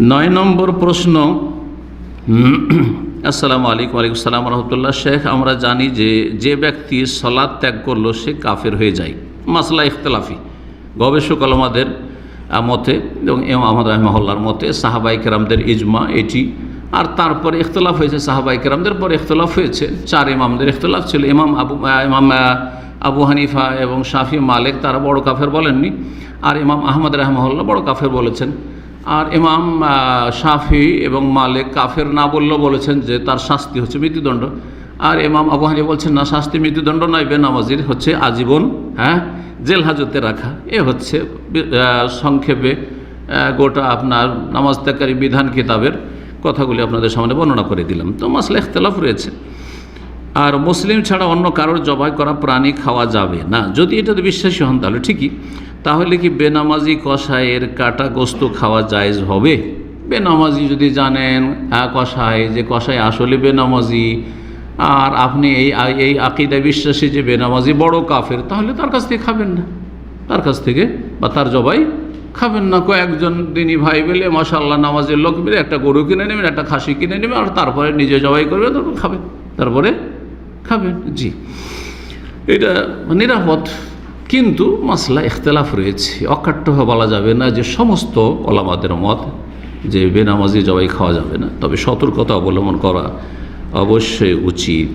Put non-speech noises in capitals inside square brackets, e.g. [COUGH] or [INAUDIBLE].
নয় নম্বর প্রশ্ন, [CLEARS THROAT] আসসালামু আলাইকুম, ওয়ালাইকুম সালাম রহমতুল্লাহ। শেখ, আমরা জানি যে যে ব্যক্তি সলাদ ত্যাগ করল, সে কাফের হয়ে যায়। মাসলা ইখতলাফি। গবেষক আলমাদের মতে এবং এম আহমদ রহমহল্লার মতে সাহাবাই কেরামদের ইজমা এটি। আর তারপরে ইখতলাফ হয়েছে সাহাবাই কেরামদের পরে ইখতলাফ হয়েছে। চার ইমামদের ইখতলাফ ছিল। ইমাম আবু ইমাম আবু হানিফা এবং শাফি মালিক, তারা বড় কাফের বলেননি। আর ইমাম আহমদ রহমহল্লা বড় কাফের বলেছেন। আর ইমাম শাফি এবং মালিক কাফের না বললেও বলেছেন যে তার শাস্তি হচ্ছে মৃত্যুদণ্ড। আর ইমাম আবু হানি বলছেন, না, শাস্তি মৃত্যুদণ্ড নয়, বেনামাজির হচ্ছে আজীবন হ্যাঁ জেল হাজতে রাখা। এ হচ্ছে সংক্ষেপে গোটা আপনার নামাজ ত্যাগকারী বিধান কিতাবের কথাগুলি আপনাদের সামনে বর্ণনা করে দিলাম। তো মাসলা ইখতলাফ রয়েছে। আর মুসলিম ছাড়া অন্য কারোর জবাই করা প্রাণী খাওয়া যাবে না। যদি এটাতে বিশ্বাসী হন তাহলে ঠিকই। তাহলে কি বেনামাজি কষায়ের কাটা গোস্ত খাওয়া জায়েজ হবে? বেনামাজি যদি জানেন আহ, কষায় যে কষায় আসলে বেনামাজি। আর আপনি এই এই আকিদা বিশ্বাসী যে বেনামাজি বড় কাফের তাহলে তার কাছ থেকে খাবেন না। তার কাছ থেকে বা তার জবাই খাবেন না। কয়েকজন দিনই ভাই বলে মাসাল্লাহ নামাজের লোক মিলে একটা গরু কিনে নেবেন একটা খাসি কিনে নেবেন আর তারপরে নিজে জবাই করবে তারপর খাবেন তারপরে খাবেন? জি। এটা নিরাপদ, কিন্তু মাসলা ইখতলাফ রয়েছে। অকাট্য বলা যাবে না যে সমস্ত ওলামাদের মত যে বেনামাজি জবাই খাওয়া যাবে না। তবে সতর্কতা অবলম্বন করা অবশ্যই উচিত।